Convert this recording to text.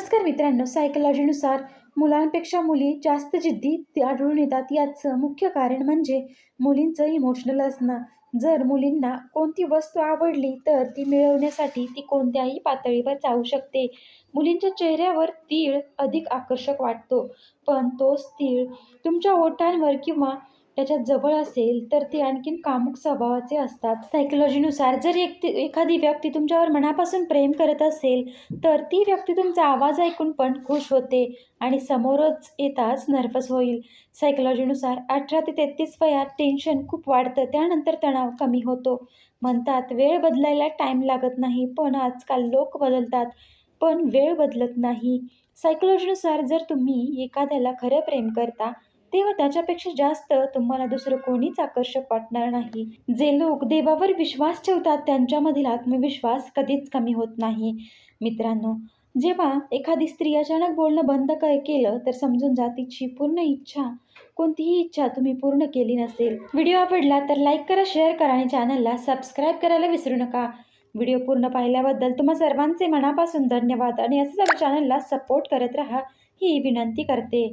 नमस्कार मित्रांनो सायकोलॉजीनुसार मुलांपेक्षा मुली जास्त जिद्दी आढळून येतात. याचं मुख्य कारण म्हणजे मुलींचं इमोशनल असणं. जर मुलींना कोणती वस्तू आवडली तर ती मिळवण्यासाठी ती कोणत्याही पातळीवर जाऊ शकते. मुलींच्या चेहऱ्यावर तीळ अधिक आकर्षक वाटतो. पण तोच तीळ तुमच्या ओठांवर किंवा त्याच्याजवळ असेल तर ते आणखीन कामुक स्वभावाचे असतात. सायकोलॉजीनुसार जर एक एखादी व्यक्ती तुमच्यावर मनापासून प्रेम करत असेल तर ती व्यक्ती तुमचा आवाज ऐकून पण खुश होते आणि समोरच येताच नर्वस होईल. सायकोलॉजीनुसार अठरा ते तेहतीस वयात टेन्शन खूप वाढतं त्यानंतर तणाव कमी होतो. म्हणतात वेळ बदलायला टाईम लागत नाही पण आजकाल लोक बदलतात पण वेळ बदलत नाही. सायकलॉजीनुसार जर तुम्ही एखाद्याला खरं प्रेम करता तेव्हा त्याच्यापेक्षा जास्त तुम्हाला दुसरं कोणीच आकर्षक वाटणार नाही. जे लोक देवावर विश्वास ठेवतात त्यांच्यामधील आत्मविश्वास कधीच कमी होत नाही. मित्रांनो जेव्हा एखादी स्त्री अचानक बोलणं बंद क केलं तर समजून जा तिची पूर्ण इच्छा कोणतीही इच्छा तुम्ही पूर्ण केली नसेल. व्हिडिओ आवडला तर लाईक करा शेअर करा आणि चॅनलला सबस्क्राईब करायला विसरू नका. व्हिडिओ पूर्ण पाहिल्याबद्दल तुम्हा सर्वांचे मनापासून धन्यवाद आणि असंच आपल्या चॅनलला सपोर्ट करत राहा ही विनंती करते.